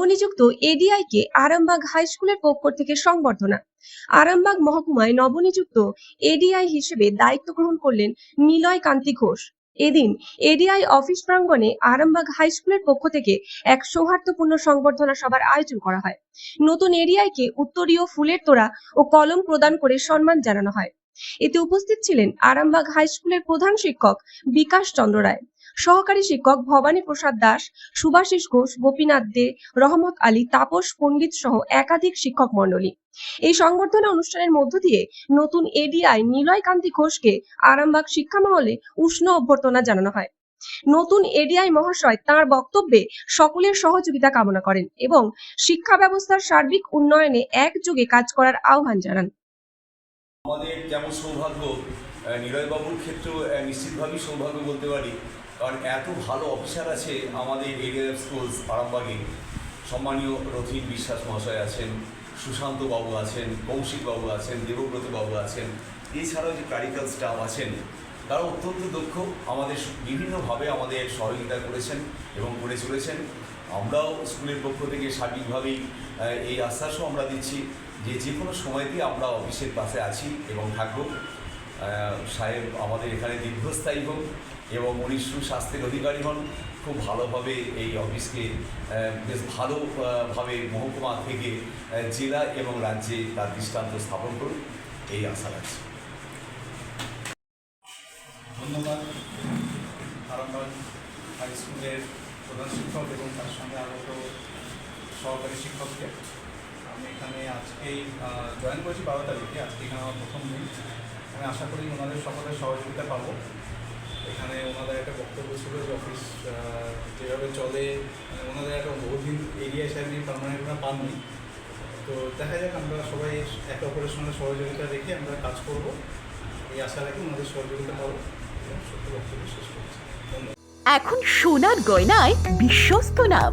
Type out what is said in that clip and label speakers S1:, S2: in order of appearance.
S1: নবনিযুক্ত এডিআই কে আরামবাগ হাই স্কুলের পক্ষ থেকে সংবর্ধনা। আরামবাগ মহকুমায় নবনিযুক্ত এডিআই হিসেবে দায়িত্ব গ্রহণ করলেন নিলয় কান্তি ঘোষ। এদিন এডিআই অফিস প্রাঙ্গণে আরামবাগ হাই স্কুলের পক্ষ থেকে এক সৌহার্দ্যপূর্ণ সংবর্ধনা সভার আয়োজন করা হয়। নতুন এডিআই কে উত্তরীয় ফুলের তোড়া ও কলম প্রদান করে সম্মান জানানো হয়। এতে উপস্থিত ছিলেন আরামবাগ হাই স্কুলের প্রধান শিক্ষক বিকাশ চন্দ্র রায়। সহকারী শিক্ষক ভবানী প্রসাদ দাস সুভাষিস ঘোষ গোপীনাথ দে রহমত আলী তাপস পণ্ডিত সহ একাধিক শিক্ষক মণ্ডলী। এই সংবর্ধনা অনুষ্ঠানের মধ্য দিয়ে নতুন এডিআই নিলয় কান্তি ঘোষকে আরামবাগ শিক্ষা মহলে উষ্ণ অভ্যর্থনা জানানো হয়। নতুন এডিআই মহাশয় তার বক্তব্যে সকলের সহযোগিতা কামনা করেন এবং শিক্ষা ব্যবস্থার সার্বিক উন্নয়নে একযোগে কাজ করার আহ্বান জানান।
S2: আমাদের যেমন সৌভাগ্য আহ, নিলয়বাবুর ক্ষেত্রেও নিশ্চিতভাবেই সৌভাগ্য বলতে পারি কারণ এত ভালো অফিসার আছে আমাদের এরিয়া স্কুলস আরামবাগে। সম্মানীয় রথিন বিশ্বাস মহাশয় আছেন, সুশান্ত বাবু আছেন, কৌশিক বাবু আছেন, দেবব্রত বাবু আছেন, এছাড়াও যে ক্লারিক্যাল স্টাফ আছেন, তারা অত্যন্ত দক্ষ, আমাদের বিভিন্নভাবে আমাদের সহযোগিতা করেছেন এবং করে চলেছেন। আমরাও স্কুলের পক্ষ থেকে সার্বিকভাবেই এই আশ্বাসও আমরা দিচ্ছি যে যে কোনো সময়তেই আমরা অফিসের পাশে আছি এবং থাকব। সাহেব আমাদের এখানে দীর্ঘস্থায়ী হোক এবং উনি সুস্বাস্থ্যের অধিকারী হন, খুব ভালোভাবে এই অফিসকে বেশ ভালোভাবে মহকুমা থেকে জেলা এবং রাজ্যে তার দৃষ্টান্ত স্থাপন করুন, এই আশা রাখছি।
S3: ধন্যবাদ। আরামবাগ হাই স্কুলের প্রধান শিক্ষক এবং তার সঙ্গে আগত সহকারী শিক্ষককে আমি এখানে আজকেই জয়েন করেছি বারো তারিখে, আজকে এখানে আমার প্রথম দিন। আমি আশা করি ওনাদের সকলের সহযোগিতা পাবো। এখানে ওনাদের একটা বক্তব্য ছিল যে অফিস যেভাবে চলে মানে ওনাদের একটা বহুদিন এরিয়া হিসাবে নিয়ে পারমানেন্ট ওরা পাননি। তো দেখা যাক, আমরা সবাই একে অপরের সঙ্গে সহযোগিতা রেখে আমরা কাজ করব। এই আশা রাখি ওনাদের সহযোগিতা পাবো। সত্য বক্তব্য শেষ করছি।
S4: এখন সোনার গয়নায় বিশ্বস্ত নাম।